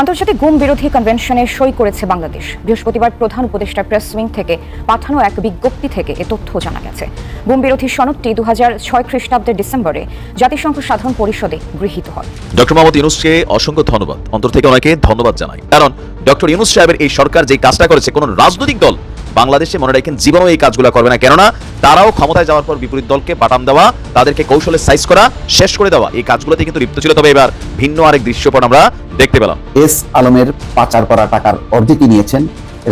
আন্তর্জাতিক গুম বিরোধী কনভেনশনে সই করেছে বাংলাদেশ। বৃহস্পতিবার প্রধান উপদেষ্টা প্রেস উইং থেকে পাঠানো এক বিজ্ঞপ্তি থেকে এ তথ্য জানা গেছে। গুম বিরোধী সনদটি দু ছয় খ্রিস্টাব্দের ডিসেম্বরে জাতিসংঘ সাধারণ পরিষদে গৃহীত হয়। ডক্টর মোহাম্মদ ইউনুসকে অসংখ্য ধন্যবাদ। অন্তর থেকে অনেকে ধন্যবাদ জানাই। কারণ ডক্টর ইউনুস সাহেবের এই সরকার যে কাজটা করেছে, কোন রাজনৈতিক দল বাংলাদেশে মনে রাখেন জীবনও এই কাজগুলো করবে না। কেননা তারাও ক্ষমতায় যাওয়ার পর বিপরীত দলকে বাটাম দেওয়া তাদেরকে কৌশলে সাইজ করা শেষ করে দেওয়া এই কাজগুলোতে কিন্তু লিপ্ত ছিল। তবে এবার ভিন্ন আরেক দৃশ্যপট আমরা দেখতে পেলাম। এস আলমের পাচার করা টাকার অর্ধেকই নিয়েছেন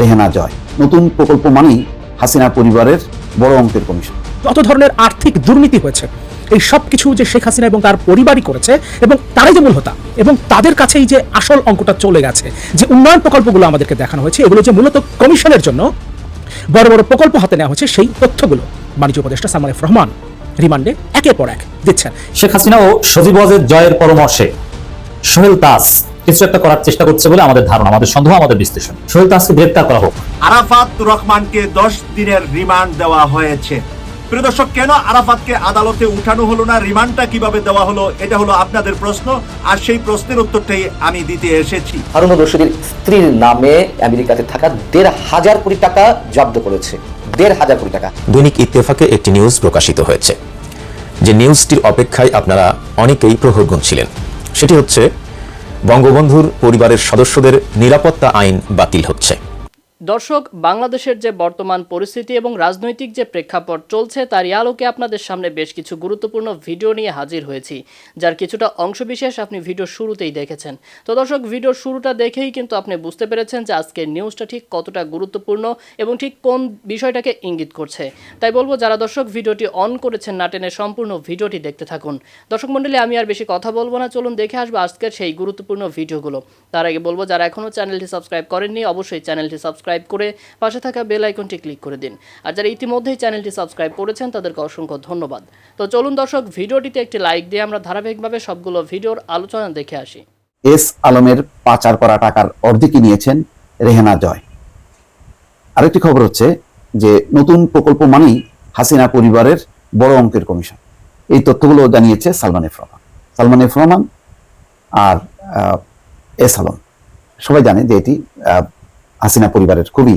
রেহেনা জয়। নতুন প্রকল্প মানেই হাসিনা পরিবারের বড় অঙ্কের কমিশন। যত ধরনের আর্থিক দুর্নীতি হয়েছে এই সব কিছু যে শেখ হাসিনা এবং তার পরিবারই করেছে এবং তারাই যে মূল হোতা এবং তাদের কাছেই যে আসল অঙ্কটা চলে গেছে যে উন্নয়ন প্রকল্পগুলো আমাদেরকে দেখানো হয়েছে এগুলো যে মূলত কমিশনের জন্য বড় বড় প্রকল্প হাতে নেওয়া হয়েছে সেই তথ্যগুলো। বাণিজ্য উপদেষ্টা সালমান এফ রহমান রিমান্ডে একের পর এক দিচ্ছেন। শেখ হাসিনা ও সজীব ওয়াজেদ জয়ের পরামর্শে সোহেল দাস কিছু একটা করার চেষ্টা করছে বলে আমাদের ধারণা আমাদের সন্দেহ আমাদের বিশ্লেষণ। সোহেল দাসকে গ্রেপ্তার করা হোক। আরাফাত রহমানকে দশ দিনের রিমান্ড দেওয়া হয়েছে। প্রিয় দর্শক কেন আরাফাতকে আদালতে উঠানো হলো না? রিমান্ডটা কীভাবে দেওয়া হলো? এটা হলো আপনাদের প্রশ্ন। আর সেই প্রশ্নের উত্তরটাই আমি দিতে এসেছি। হারুন রশিদের স্ত্রীর নামে আমেরিকাতে থাকা দেড় হাজার কোটি টাকা জব্দ করেছে। দেড় হাজার কোটি টাকা। দৈনিক ইত্তেফাকে একটি নিউজ প্রকাশিত হয়েছে। যে নিউজটির অপেক্ষায় আপনারা অনেকেই প্রহর গুনছিলেন সেটি হচ্ছে বঙ্গবন্ধুর পরিবারের সদস্যদের নিরাপত্তা আইন বাতিল হচ্ছে। দর্শক, বাংলাদেশের যে বর্তমান পরিস্থিতি এবং রাজনৈতিক যে প্রেক্ষাপট চলছে, তারই আলোকে আপনাদের সামনে বেশ কিছু গুরুত্বপূর্ণ ভিডিও নিয়ে হাজির হয়েছি, যার কিছুটা অংশবিশেষ আপনি ভিডিও শুরুতেই দেখেছেন। তো দর্শক ভিডিওর শুরুটা দেখেই কিন্তু আপনি বুঝতে পেরেছেন যে আজকের নিউজটা ঠিক কতটা গুরুত্বপূর্ণ এবং ঠিক কোন বিষয়টাকে ইঙ্গিত করছে। তাই বলব, যারা দর্শক ভিডিওটি অন করেছেন না টেনে সম্পূর্ণ ভিডিওটি দেখতে থাকুন। দর্শক মণ্ডলী, আমি আর বেশি কথা বলব না, চলুন দেখে আসব আজকের সেই গুরুত্বপূর্ণ ভিডিওগুলো। তার আগে বলব, যারা এখনও চ্যানেলটি সাবস্ক্রাইব করেননি, অবশ্যই চ্যানেলটি সাবস্ক্রাইব করে পাশে থাকা বেল আইকনটি ক্লিক করে দিন। আর যারা ইতিমধ্যেই চ্যানেলটি সাবস্ক্রাইব করেছেন, তাদেরকে অসংখ্য ধন্যবাদ। তো চলুন দর্শক, ভিডিওটিতে একটি লাইক দিয়ে আমরা ধারাবাহিকভাবে সবগুলো ভিডিওর আলোচনা দেখে আসি। এস আলমের পাচার করা টাকার অর্ধেকই নিয়েছেন রেহেনা জয়। আরেকটি খবর হচ্ছে যে নতুন প্রকল্প মানেই হাসিনা পরিবারের বড় অঙ্কের কমিশন। এই তথ্যগুলো জানিয়েছে সালমান এফ রহমান। সালমান এফ রহমান আর এস আলম। সবাই জানে যে এটি হাসিনা পরিবারের খুবই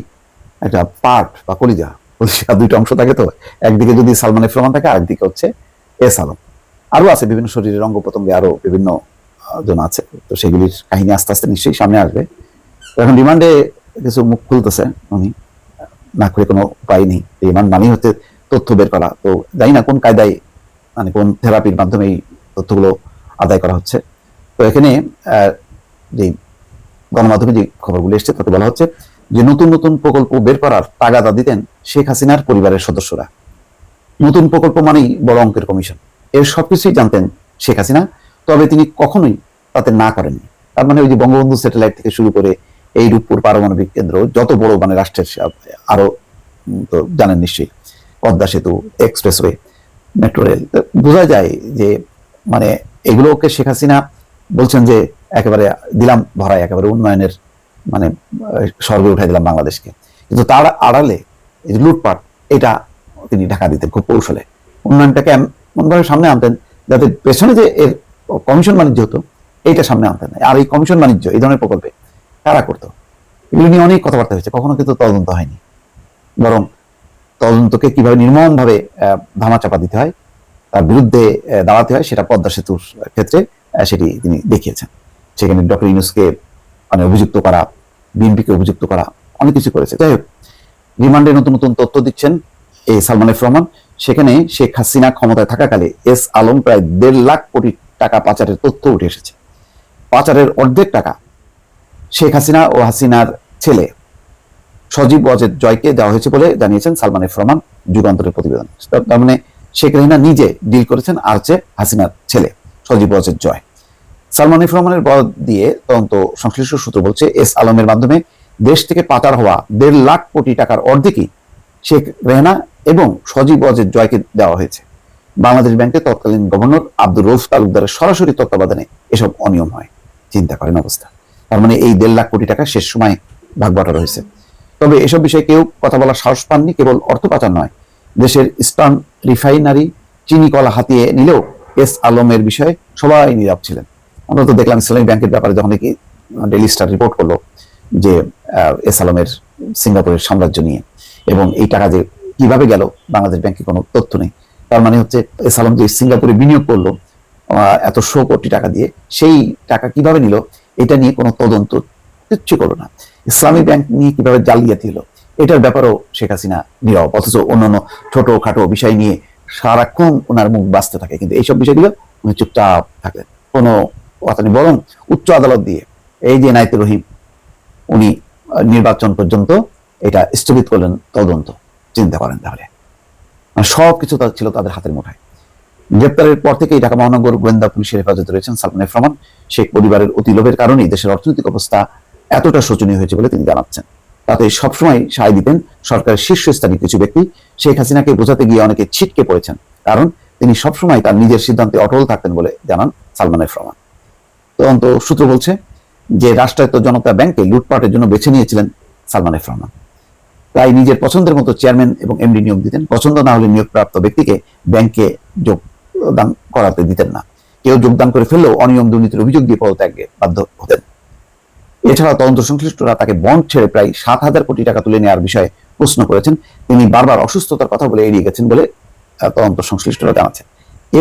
একটা পার্ট বা কলিজা। কলিজা দুইটা অংশ থাকে তো। একদিকে যদি সালমান এফ রহমান থাকে, আরেকদিকে হচ্ছে এস আলম আরও আছে বিভিন্ন শরীরের অঙ্গ প্রত্যঙ্গে আরও বিভিন্ন জন আছে। তো সেগুলির কাহিনী আস্তে আস্তে নিশ্চয়ই সামনে আসবে। এখন রিমান্ডে কিছু মুখ খুলতেছে উনি। না করে কোনো উপায় নেই। রিমান্ড মানেই হচ্ছে তথ্য বের করা। তো জানি না কোন কায়দায় মানে কোন থেরাপির মাধ্যমে এই তথ্যগুলো আদায় করা হচ্ছে। তো এখানে যে গণমাধ্যমে যে খবরগুলো এসছে, তাতে বলা হচ্ছে যে নতুন নতুন প্রকল্প বের করার তাগাদা দিতেন শেখ হাসিনার পরিবারের সদস্যরা। নতুন প্রকল্প মানেই বড় অঙ্কের কমিশন। এর সবকিছুই জানতেন শেখ হাসিনা, তবে তিনি কখনোই তাতে না করেননি। তার মানে ওই যে বঙ্গবন্ধু স্যাটেলাইট থেকে শুরু করে এই রূপপুর পারমাণবিক কেন্দ্র, যত বড় মানে রাষ্ট্রের আরও তো জানেন নিশ্চয়ই, পদ্মা সেতু, এক্সপ্রেসওয়ে, মেট্রো রেল। বোঝা যায় যে মানে এগুলোকে শেখ হাসিনা বলছেন যে একেবারে দিলাম ভরাই একেবারে উন্নয়নের মানে স্বর্গে উঠাই দিলাম বাংলাদেশকে। কিন্তু তার আড়ালে এই যে লুটপাট, এটা তিনি ঢাকা দিতেন খুব কৌশলে। উন্নয়নটাকে এমনভাবে সামনে আনতেন, যাতে পেছনে যে এর কমিশন বাণিজ্য হতো, এইটা সামনে আনতেন আর এই কমিশন বাণিজ্য, এই ধরনের প্রকল্পে কারা করতো? এগুলো নিয়ে অনেক কথাবার্তা হয়েছে, কখনো কিন্তু তদন্ত হয়নি। বরং তদন্তকে কীভাবে নির্মমভাবে ধামাচাপা দিতে হয়, তার বিরুদ্ধে দাঁড়াতে হয়, সেটা পদ্মা সেতুর ক্ষেত্রে সেটি তিনি দেখিয়েছেন। সেখানে ডক্টর ইউনুসকে মানে অভিযুক্ত করা, বিএনপিকে অভিযুক্ত করা, অনেক কিছু করেছে। যাই হোক, রিমান্ডে নতুন নতুন তথ্য দিচ্ছেন এই সালমান এফ রহমান। সেখানে শেখ হাসিনা ক্ষমতায় থাকাকালে এস আলম প্রায় দেড় লাখ কোটি টাকা পাচারের তথ্য উঠে এসেছে। পাচারের অর্ধেক টাকা শেখ হাসিনা ও হাসিনার ছেলে সজীব ওয়াজেদ জয়কে দেওয়া হয়েছে বলে জানিয়েছেন সালমান এফ রহমান যুগান্তরের প্রতিবেদন। তার- মানে শেখ রেহিনা নিজে ডিল করেছেন আর হচ্ছে হাসিনার ছেলে সজীব ওয়াজেদ জয়। সালমান রহমানের বরাদ দিয়ে তদন্ত সংশ্লিষ্ট সূত্র বলছে, এস আলমের মাধ্যমে দেশ থেকে পাচার হওয়া দেড় লাখ কোটি টাকার অর্ধেকই শেখ রেহনা এবং সজীব ওয়াজেদ জয়কে দেওয়া হয়েছে। বাংলাদেশ ব্যাংকের তৎকালীন গভর্নর আব্দুর রৌফ তালুকদারের সরাসরি তত্ত্বাবধানে এসব অনিয়ম হয়। চিন্তা করেন অবস্থা। তার মানে এই দেড় লাখ কোটি টাকা শেষ সময় ভাগ বাটোয়ারা হয়েছে তবে এসব বিষয়ে কেউ কথা বলার সাহস পাননি, কেবল অর্থ পাচার নয়। দেশের ইস্টার্ন রিফাইনারি চিনি কলা হাতিয়ে নিলেও এস আলমের বিষয়ে সবাই নীরব ছিলেন। আমরা তো দেখলাম ইসলামী ব্যাংকের ব্যাপারে যখন নাকি ডেলি স্টার রিপোর্ট করল যে এস আলমের সিঙ্গাপুরের সাম্রাজ্য নিয়ে এবং এই টাকা যে কীভাবে গেল, বাংলাদেশ ব্যাংকে কোনো তথ্য নেই। তার মানে হচ্ছে এস আলম যে সিঙ্গাপুরে বিনিয়োগ করল এত শো কোটি টাকা দিয়ে, সেই টাকা কীভাবে নিল, এটা নিয়ে কোনো তদন্ত কিচ্ছু করল না। ইসলামী ব্যাংক নিয়ে কীভাবে জালিয়াতি হলো, এটার ব্যাপারেও শেখ হাসিনা নীরব। অথচ অন্যান্য ছোট খাটো বিষয় নিয়ে সারাক্ষণ ওনার মুখ বাঁচতে থাকে। কিন্তু এইসব বিষয়গুলো উনি চুপচাপ থাকলেন। কোনো কথা নেই বরং উচ্চ আদালত দিয়ে। এই যে নাইতুর রহিম, উনি নির্বাচন পর্যন্ত এটা স্থগিত করলেন, তদন্ত। চিন্তা করেন তাহলে। মানে সব কিছু ছিল তাদের হাতের মুঠায়। গ্রেপ্তারের পর থেকেই ঢাকা মহানগর গোয়েন্দা পুলিশের হেফাজতে রয়েছেন সালমান রহমান। শেখ পরিবারের অতি লোভের কারণেই দেশের অর্থনৈতিক অবস্থা এতটা শোচনীয় হয়েছে বলে তিনি জানাচ্ছেন। তাতে সবসময় সায় দিতেন সরকারের শীর্ষস্থানীয় কিছু ব্যক্তি। শেখ হাসিনাকে বোঝাতে গিয়ে অনেকে ছিটকে পড়েছেন। কারণ তিনি সবসময় তার নিজের সিদ্ধান্তে অটল থাকতেন বলে জানান সালমান রহমান। তদন্ত সূত্র বলছে যে রাষ্ট্রায়ত্ত জনতা ব্যাংকে লুটপাটের জন্য বেছে নিয়েছিলেন সালমান এফ রহমান। তাই নিজের পছন্দের মতো চেয়ারম্যান এবং এমডি নিয়োগ দিতেন। পছন্দ না হলে নিয়োগপ্রাপ্ত ব্যক্তিকে ব্যাংকে যোগদান করাতে দিতেন না। কেউ যোগদান করে ফেললেও অনিয়ম দুর্নীতির অভিযোগ দিয়ে পদত্যাগে বাধ্য হতেন। এছাড়া তদন্ত সংশ্লিষ্টরা তাকে বন্ড ছেড়ে প্রায় সাত হাজার কোটি টাকা তুলে নেওয়ার বিষয়ে প্রশ্ন করেছেন। তিনি বারবার অসুস্থতার কথা বলে এড়িয়ে গেছেন বলে তদন্ত সংশ্লিষ্টরা জানাচ্ছেন।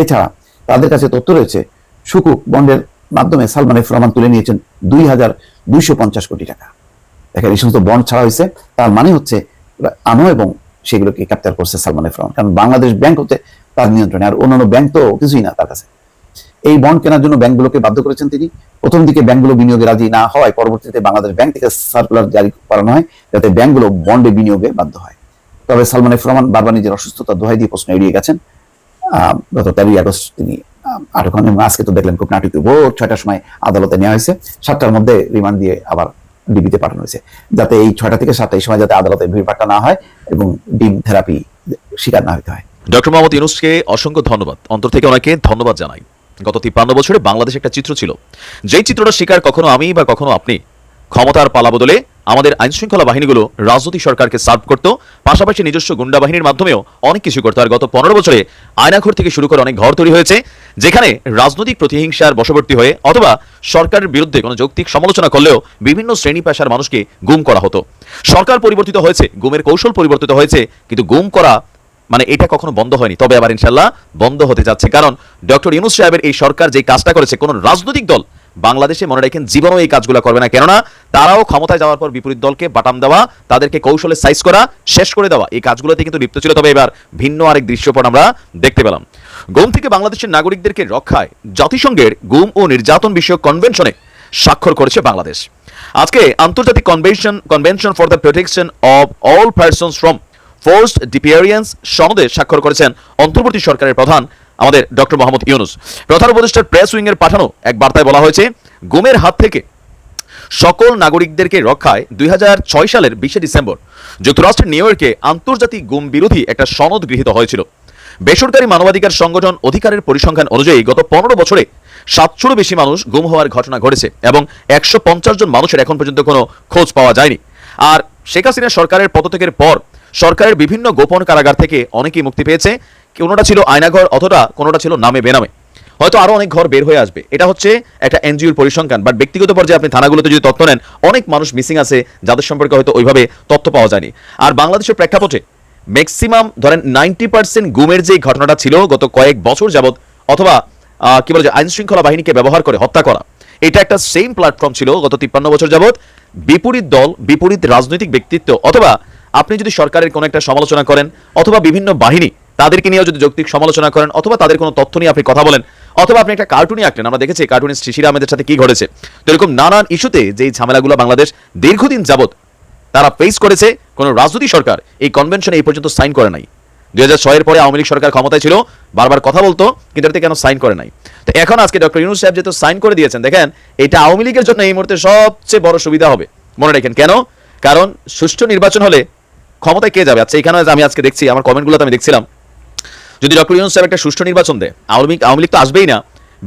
এছাড়া তাদের কাছে তথ্য রয়েছে সুকুক বন্ডের মাধ্যমে সালমান এফ রহমান তুলে নিয়েছেন দুই হাজার দুইশো পঞ্চাশ কোটি টাকা। দেখেন, এই সমস্ত বন্ড ছাড়া হয়েছে। তার মানে হচ্ছে আনো এবং সেগুলোকে ক্যাপচার করছে সালমান এফ রহমান। কারণ বাংলাদেশ ব্যাংক হচ্ছে তার নিয়ন্ত্রণে, আর অন্যান্য ব্যাংক তো কিছুই না তার কাছে। এই বন্ড কেনার জন্য ব্যাংকগুলোকে বাধ্য করেছেন তিনি। প্রথম দিকে ব্যাংকগুলো বিনিয়োগে রাজি না হওয়ায় পরবর্তীতে বাংলাদেশ ব্যাংক থেকে সার্কুলার জারি করানো হয়, যাতে ব্যাংকগুলো বন্ডে বিনিয়োগে বাধ্য হয়। তবে সালমান এফ রহমান বারবার নিজের অসুস্থতা দোহাই দিয়ে প্রশ্ন এড়িয়ে গেছেন। গত তেরোই আগস্ট তিনি আজকে তো খুব নাটকীয় ভোর ছয়টার সময় আদালতে নেওয়া হয়েছে। সাতটার মধ্যে রিমান্ড দিয়ে আবার ডিবিতে পাঠানো হয়েছে। যাতে এই ছয়টা থেকে সাতটা এই সময় যাতে আদালতে ভিড়ভাট্টা না হয় এবং ডিম থেরাপি শিকার না হতে হয়। ডক্টর মোহাম্মদ ইউনুসকে অসংখ্য ধন্যবাদ। অন্তর থেকে ওনাকে ধন্যবাদ জানাই। গত তিপ্পান্ন বছরে বাংলাদেশ একটা চিত্র ছিল। যেই চিত্রটা শিকার কখনো আমি বা কখনো আপনি ক্ষমতার পালা বদলে আমাদের আইন শৃঙ্খলা বাহিনীগুলো রাজনৈতিক সরকারকে সার্ভ করত, পাশাপাশি নিজস্ব গুন্ডা বাহিনীর মাধ্যমেও অনেক কিছু করতো। আর গত পনেরো বছরে আয়নাঘর থেকে শুরু করে অনেক ঘর তৈরি হয়েছে, যেখানে রাজনৈতিক প্রতিহিংসার বশবর্তী হয়ে অথবা সরকারের বিরুদ্ধে কোনো যৌক্তিক সমালোচনা করলেও বিভিন্ন শ্রেণি পেশার মানুষকে গুম করা হতো। সরকার পরিবর্তিত হয়েছে, গুমের কৌশল পরিবর্তিত হয়েছে, কিন্তু গুম করা মানে এটা কখনো বন্ধ হয়নি। তবে আবার ইনশাল্লাহ বন্ধ হতে যাচ্ছে। কারণ ডক্টর ইউনুস সাহেবের এই সরকার যে কাজটা করেছে, কোন রাজনৈতিক দল বাংলাদেশে মনে রাখেন জীবনও এই কাজগুলো করবে না। কেননা তারাও ক্ষমতায় যাওয়ার পর বিপরীত দলকে বাটাম দেওয়া, তাদেরকে কৌশলে সাইজ করা, শেষ করে দেওয়া, এই কাজগুলোতে কিন্তু লিপ্ত ছিল। তবে এবার ভিন্ন আরেক দৃশ্যপট আমরা দেখতে পেলাম। গুম থেকে বাংলাদেশের নাগরিকদেরকে রক্ষায় জাতিসংঘের গুম ও নির্যাতন বিষয়ক কনভেনশনে স্বাক্ষর করেছে বাংলাদেশ। আজকে আন্তর্জাতিক convention convention for the protection of all persons from forced disappearance সনদে স্বাক্ষর করেছেন অন্তর্বর্তী সরকারের প্রধান আমাদের ডক্টর মোহাম্মদ ইউনুস। প্রধান উপদেষ্টার প্রেস উইং এর পাঠানো এক বার্তায় বলা হয়েছে, গুমের হাত থেকে সকল নাগরিকদেরকে রক্ষায় দুই সালের বিশে ডিসেম্বর যুক্তরাষ্ট্রের নিউ ইয়র্কে আন্তর্জাতিক গুম বিরোধী একটা সনদ গৃহীত হয়েছিল। বেসরকারি মানবাধিকার সংগঠন অধিকারের পরিসংখ্যান অনুযায়ী গত পনেরো বছরে সাতশোরও বেশি মানুষ গুম হওয়ার ঘটনা ঘটেছে এবং একশো পঞ্চাশ জন মানুষের এখন পর্যন্ত কোনো খোঁজ পাওয়া যায়নি। আর শেখ হাসিনা সরকারের পদত্যাগের পর সরকারের বিভিন্ন গোপন কারাগার থেকে অনেকেই মুক্তি পেয়েছে। কোনোটা ছিল আয়নাঘর অথবা কোনোটা ছিল নামে বেনামে। হয়তো আরও অনেক ঘর বের হয়ে আসবে। এটা হচ্ছে একটা এনজিওর পরিসংখ্যান। বাট ব্যক্তিগত পর্যায়ে আপনি থানাগুলোতে যদি তথ্য নেন, অনেক মানুষ মিসিং আছে যাদের সম্পর্কে হয়তো ওইভাবে তথ্য পাওয়া যায়নি। আর বাংলাদেশের প্রেক্ষাপটে ম্যাক্সিমাম ধরেন নাইনটি পার্সেন্ট গুমের যে ঘটনাটা ছিল গত কয়েক বছর যাবৎ, অথবা কি বলে যে আইন শৃঙ্খলা বাহিনীকে ব্যবহার করে হত্যা করা, এটা একটা সেম প্ল্যাটফর্ম ছিল গত তিপ্পান্ন বছর যাবৎ। বিপরীত দল, বিপরীত রাজনৈতিক ব্যক্তিত্ব, অথবা আপনি যদি সরকারের কোনো একটা সমালোচনা করেন, অথবা বিভিন্ন বাহিনী তাদেরকে নিয়েও যদি যৌক্তিক সমালোচনা করেন অথবা তাদের কোনো তথ্য নিয়ে আপনি কথা বলেন, অথবা আপনি একটা কার্টুনই আঁকলেন, আমরা দেখেছি কার্টুনিস্ট শিশির আহমেদের সাথে কি ঘটেছে। তো এরকম নানান ইস্যুতে যেই ঝামেলাগুলো বাংলাদেশ দীর্ঘদিন যাবত তারা ফেস করেছে, কোন রাজনৈতিক সরকার এই কনভেনশনে এই পর্যন্ত সাইন করে নাই। দুই হাজার ছয়ের পরে আওয়ামী লীগ সরকার ক্ষমতায় ছিল, বারবার কথা বলতো, কিন্তু এটাতে কেন সাইন করে নাই? তো এখন আজকে ডক্টর ইউনুস সাহেব যেহেতু সাইন করে দিয়েছেন, দেখেন, এটা আওয়ামী লীগের জন্য এই মুহূর্তে সবচেয়ে বড় সুবিধা হবে। মনে রাখেন, কেন? কারণ সুষ্ঠু নির্বাচন হলে ক্ষমতায় কে যাবে? আচ্ছা এখানে আমি আজকে দেখছি, আমার কমেন্টগুলোতে আমি দেখছিলাম যদি ডক্টর ইউনুস সাহেব একটা সুষ্ঠু নির্বাচন দেয়, আওয়ামী আওয়ামী লীগ তো আসবেই না।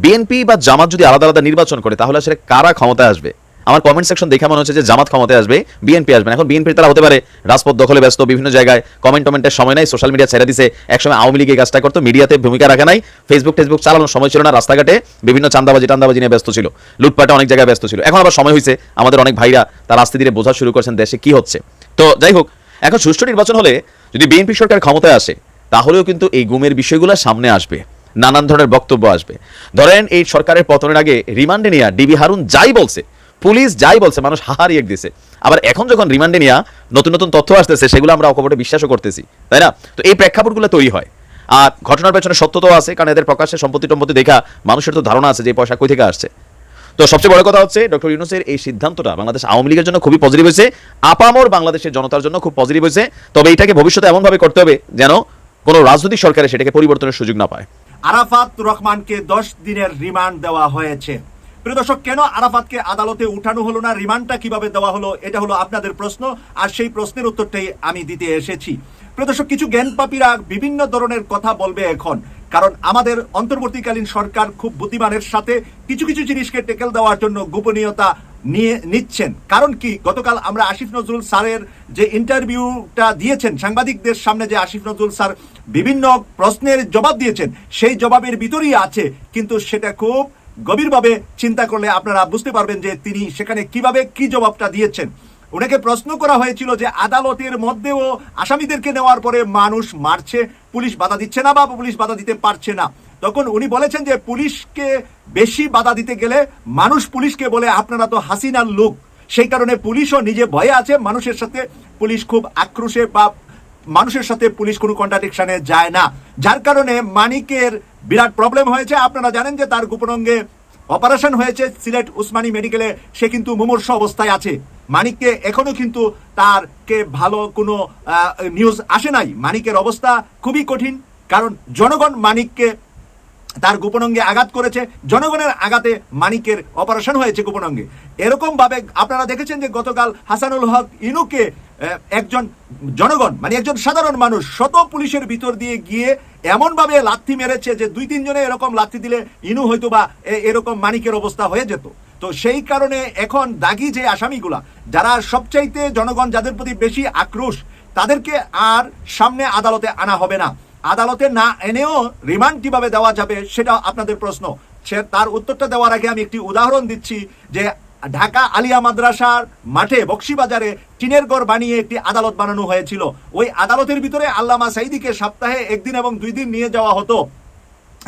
বিএনপি বা জামাত যদি আলাদা আলাদা নির্বাচন করে, তাহলে আসলে কারা ক্ষমতায় আসবে? আমার কমেন্ট সেকশন দেখে মনে হচ্ছে যে জামাত ক্ষমতায় আসবে বিএনপি আসবে। এখন বিএনপি তারা হতে পারে রাজপথ দখলে ব্যস্ত, বিভিন্ন জায়গায় কমেন্ট টমেন্টের সময় নাই সোশ্যাল মিডিয়া ছেড়ে দিছে, একসময় আওয়ামী লীগ এই কাজটা করতো মিডিয়াতে ভূমিকা রাখে নাই ফেসবুক টেসবুক চালানোর সময় ছিল না, রাস্তাঘাটে বিভিন্ন চান্দাবাজি টান্দাবাজি নিয়ে ব্যস্ত ছিল, লুটপাটে অনেক জায়গায় ব্যস্ত ছিল। এখন আবার সময় হয়েছে, আমাদের অনেক ভাইরা তারা আস্তে ধীরে বোঝা শুরু করেছেন দেশে কি হচ্ছে। তো যাই হোক, এখন সুষ্ঠু নির্বাচন হলে যদি বিএনপি সরকার ক্ষমতায় আসে তাহলেও কিন্তু এই গুমের বিষয়গুলো সামনে আসবে, নানান ধরনের বক্তব্য আসবে। ধরেন এই সরকারের পতনের আগে রিমান্ডে নিয়ে ডিবি হারুন যাই বলছে, পুলিশ যাই বলছে, মানুষ হাহারি এক দিছে। আবার এখন যখন রিমান্ডে নিয়ে নতুন নতুন তথ্য আসতেছে, সেগুলো আমরা অকপটে বিশ্বাসও করতেছি, তাই না? তো এই প্রেক্ষাপটগুলো তৈরি হয়। আর ঘটনার পেছনে সত্যতাও আছে, কারণ এদের প্রকাশ্যে সম্পত্তি টম্পত্তি দেখা মানুষের তো ধারণা আছে যে পয়সা কই থেকে আসছে। তো সবচেয়ে বড় কথা হচ্ছে, ডক্টর ইউনুসের এই সিদ্ধান্তটা বাংলাদেশ আওয়ামী লীগের জন্য খুবই পজিটিভ হয়েছে, আপামর বাংলাদেশের জনতার জন্য খুব পজিটিভ হয়েছে। তবে এটাকে ভবিষ্যতে এমনভাবে করতে হবে যেন কোনো রাজনৈতিক সরকারে সেটাকে পরিবর্তনের সুযোগ না পায়। আরাফাত রহমানকে দশ দিনের রিমান্ড দেওয়া হয়েছে। প্রিয় দর্শক, কেন আরাফাতকে আদালতে উঠানো হলো না? রিমান্ডটা কীভাবে দেওয়া হলো? এটা হলো আপনাদের প্রশ্ন, আর সেই প্রশ্নের উত্তরটাই আমি দিতে এসেছি। প্রিয় দর্শক, কিছু জ্ঞানপাপীরা বিভিন্ন ধরনের কথা বলবে এখন। কারণ আমাদের অন্তর্বর্তীকালীন সরকার খুব বুদ্ধিমানের সাথে কিছু কিছু জিনিসকে টেকেল দেওয়ার জন্য গোপনীয়তা নিয়ে নিচ্ছেন। কারণ কি? গতকাল আমরা আসিফ নজরুল স্যারের যে ইন্টারভিউটা দিয়েছেন, সাংবাদিকদের সামনে যে আসিফ নজরুল স্যার বিভিন্ন প্রশ্নের জবাব দিয়েছেন, সেই জবাবের ভিতরেই আছে, কিন্তু সেটা খুব গভীরভাবে চিন্তা করলে আপনারা বুঝতে পারবেন যে তিনি সেখানে কীভাবে কি জবাবটা দিয়েছেন। ওনাকে প্রশ্ন করা হয়েছিল যে আদালতের মধ্যেও আসামিদেরকে নেওয়ার পরে মানুষ মারছে, পুলিশ বাধা দিচ্ছে না বা পুলিশ বাধা দিতে পারছে না। তখন উনি বলেছেন যে পুলিশকে বেশি বাধা দিতে গেলে মানুষ পুলিশকে বলে, আপনারা তো হাসিনার লোক। সেই কারণে পুলিশও নিজে ভয়ে আছে। মানুষের সাথে পুলিশ খুব আক্রোশে বা মানুষের সাথে পুলিশ কোনো কন্ট্রাডিকশনে যায় না। যার কারণে মানিকের বিরাট প্রবলেম হয়েছে। আপনারা জানেন যে তার গোপনাঙ্গে অপারেশন হয়েছে সিলেট উসমানী মেডিকেলে সে কিন্তু মুমূর্ষ অবস্থায় আছে। মানিককে এখনও কিন্তু তারকে ভালো কোনো নিউজ আসে নাই। মানিকের অবস্থা খুবই কঠিন। কারণ জনগণ মানিককে তার গোপনাঙ্গে আঘাত করেছে, জনগণের আঘাতে মানিকের অপারেশন হয়েছে গোপনাঙ্গে। এরকম ভাবে আপনারা দেখেছেন যে গতকাল হাসানুল হক ইনুকে একজন জনগণ মানে একজন সাধারণ মানুষ, শত পুলিশের ভিতর দিয়ে গিয়ে এমন ভাবে লাথি মেরেছে যে দুই তিনজনে এরকম লাথি দিলে ইনু হয়তো বা এরকম মানিকের অবস্থা হয়ে যেত। তো সেই কারণে এখন দাগি যে আসামিগুলা, যারা সবচাইতে জনগণ যাদের প্রতি বেশি আক্রোশ, তাদেরকে আর সামনে আদালতে আনা হবে না। আদালতে না এনেও রিমান্ড কীভাবে দেওয়া যাবে সেটা আপনাদের প্রশ্ন। সে তার উত্তরটা দেওয়ার আগে আমি একটি উদাহরণ দিচ্ছি যে ঢাকা আলিয়া মাদ্রাসার মাঠে বক্সিবাজারে টিনের ঘর বানিয়ে একটি আদালত বানানো হয়েছিল। ওই আদালতের ভিতরে আল্লামা সাইদিকে সপ্তাহে একদিন এবং দুই দিন নিয়ে যাওয়া হতো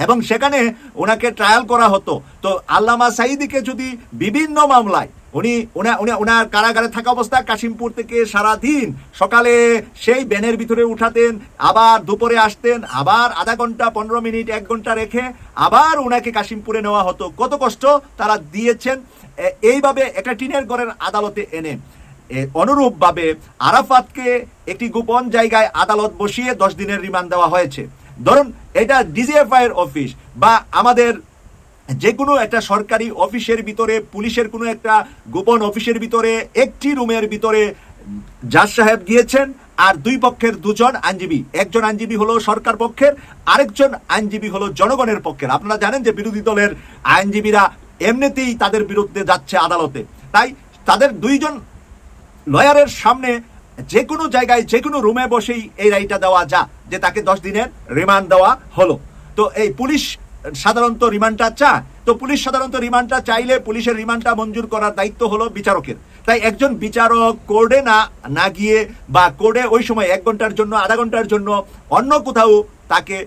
এবং সেখানে ওনাকে ট্রায়াল করা হতো। তো আল্লামা সাইদিকে যদি বিভিন্ন মামলায় উনি উনি ওনার কারাগারে থাকা অবস্থা কাশিমপুর থেকে সারাদিন। সকালে সেই ব্যানের ভিতরে উঠাতেন, আবার দুপুরে আসতেন, আবার আধা ঘণ্টা, পনেরো মিনিট, এক ঘণ্টা রেখে আবার ওনাকে কাশিমপুরে নেওয়া হতো। কত কষ্ট তারা দিয়েছেন। এইভাবে একটা টিনের ঘরের আদালতে এনে অনুরূপভাবে আরাফাতকে একটি গোপন জায়গায় আদালত বসিয়ে দশ দিনের রিমান্ড দেওয়া হয়েছে। ধরুন, এটা ডিজিএফআই এর অফিস বা আমাদের যে কোনো একটা সরকারি অফিসের ভিতরে, পুলিশের কোনো একটা গোপন অফিসের ভিতরে, একটি রুমের ভিতরে জাজ সাহেব গিয়েছেন আর দুই পক্ষের দুজন আইনজীবী। একজন আইনজীবী হলো সরকার পক্ষের, আরেকজন আইনজীবী হলো জনগণের পক্ষের। আপনারা জানেন যে বিরোধী দলের আইনজীবীরা এমনিতেই তাদের বিরুদ্ধে যাচ্ছে আদালতে। তাই তাদের দুইজন লয়ারের সামনে যে কোনো জায়গায় যে কোনো রুমে বসেই এই রায়টা দেওয়া যা, যে তাকে দশ দিনের রিমান্ড দেওয়া হলো। তো এই পুলিশ সাধারণত রিমান্ডটা চা, তো পুলিশ সাধারণত রিমান্ডটা চাইলে পুলিশের রিমান্ডটা মঞ্জুর করার দায়িত্ব হলো বিচারকের। তাই একজন বিচারক কোর্টে না না গিয়ে বা কোর্টে ওই সময় এক ঘণ্টার জন্য, আধা ঘণ্টার জন্য অন্য কোথাও তাকে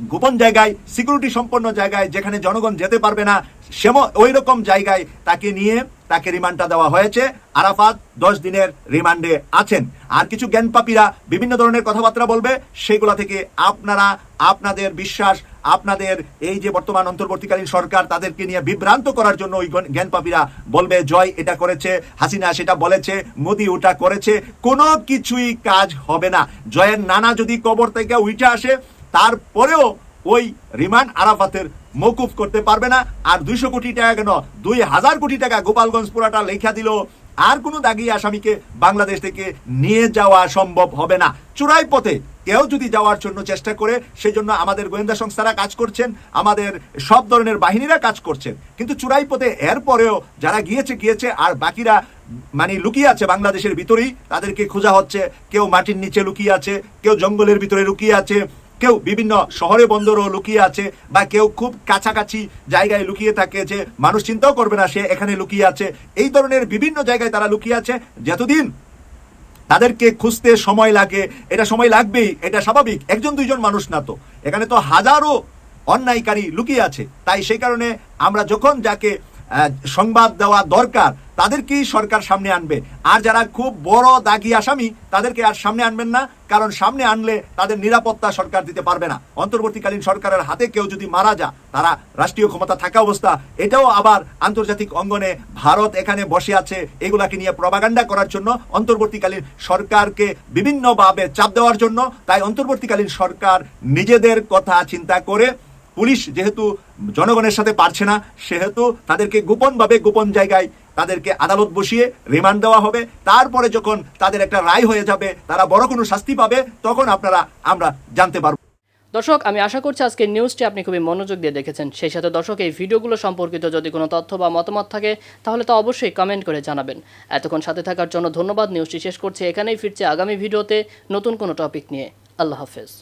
গোপন জায়গায়, সিকিউরিটি সম্পন্ন জায়গায়, যেখানে জনগণ যেতে পারবে না, সেম ওই রকম জায়গায় তাকে নিয়ে তাকে রিমান্ডটা দেওয়া হয়েছে। আরাফাত দশ দিনের রিমান্ডে আছেন। আর কিছু জ্ঞানপাপীরা বিভিন্ন ধরনের কথাবার্তা বলবে, সেগুলা থেকে আপনারা, আপনাদের বিশ্বাস আপনাদের এই যে বর্তমান অন্তর্বর্তীকালীন সরকার, তাদেরকে নিয়ে বিভ্রান্ত করার জন্য ওই জ্ঞানপাপীরা বলবে, জয় এটা করেছে, হাসিনা সেটা বলেছে, মোদি ওটা করেছে। কোনো কিছুই কাজ হবে না। জয়ের নানা যদি কবর থেকে উঠে আসে, তারপরেও ওই রিমান্ড আরাফাতের মকুফ করতে পারবে না। আর দুইশো কোটি টাকা কেন? দুই হাজার কোটি টাকা গোপালগঞ্জ পুরাটা লেখা দিল, আর কোনো দাগি আসামিকে বাংলাদেশ থেকে নিয়ে যাওয়া সম্ভব হবে না। চূড়াই পথে কেউ যদি যাওয়ার জন্য চেষ্টা করে, সেজন্য আমাদের গোয়েন্দা সংস্থারা কাজ করছেন, আমাদের সব ধরনের বাহিনীরা কাজ করছেন। কিন্তু চূড়াই পথে এরপরেও যারা গিয়েছে গিয়েছে, আর বাকিরা মানে লুকিয়ে আছে বাংলাদেশের ভিতরেই, তাদেরকে খোঁজা হচ্ছে, কেউ মাটির নিচে লুকিয়ে আছে, কেউ জঙ্গলের ভিতরে লুকিয়ে আছে, কেউ বিভিন্ন শহরে বন্দরও লুকিয়ে আছে, বা কেউ খুব কাছাকাছি জায়গায় লুকিয়ে থাকে যে মানুষ চিন্তাও করবে না সে এখানে লুকিয়ে আছে। এই ধরনের বিভিন্ন জায়গায় তারা লুকিয়ে আছে। যতদিন তাদেরকে খুঁজতে সময় লাগে। এটা সময় লাগবেই, এটা স্বাভাবিক। একজন দুইজন মানুষ না তো। এখানে তো হাজারো অন্যায়কারী লুকিয়ে আছে। তাই সেই কারণে আমরা যখন যাকে সংবাদ দেওয়া দরকার তাদেরকেই সরকার সামনে আনবে। আর যারা খুব বড় দাগি আসামি, তাদেরকে আর সামনে আনবেন না, কারণ সামনে আনলে তাদের নিরাপত্তা সরকার দিতে পারবে না। অন্তর্বর্তীকালীন সরকারের হাতে কেউ যদি মারা যা তারা রাষ্ট্রীয় ক্ষমতা থাকা অবস্থা, এটাও আবার আন্তর্জাতিক অঙ্গনে ভারত এখানে বসে আছে এগুলাকে নিয়ে প্রবাগান্ডা করার জন্য, অন্তর্বর্তীকালীন সরকারকে বিভিন্নভাবে চাপ দেওয়ার জন্য। তাই অন্তর্বর্তীকালীন সরকার নিজেদের কথা চিন্তা করে পুলিশ যেহেতু জনগণের সাথে পারছে না, সেহেতু তাদেরকে গোপনভাবে গোপন জায়গায় তাদেরকে আদালত বসিয়ে রিমান্ড দেওয়া হবে। তারপরে যখন তাদের একটা রায় হয়ে যাবে, তারা বড় কোনো শাস্তি পাবে, তখন আপনারা, আমরা জানতে পারব। দর্শক, আমি আশা করছি আজকের নিউজটি আপনি খুবই মনোযোগ দিয়ে দেখেছেন। সেই সাথে দর্শক, এই ভিডিওগুলো সম্পর্কিত যদি কোনো তথ্য বা মতামত থাকে, তাহলে তা অবশ্যই কমেন্ট করে জানাবেন। এতক্ষণ সাথে থাকার জন্য ধন্যবাদ। নিউজটি শেষ করছি এখানেই, ফিরছে আগামী ভিডিওতে নতুন কোনো টপিক নিয়ে। আল্লাহ হাফেজ।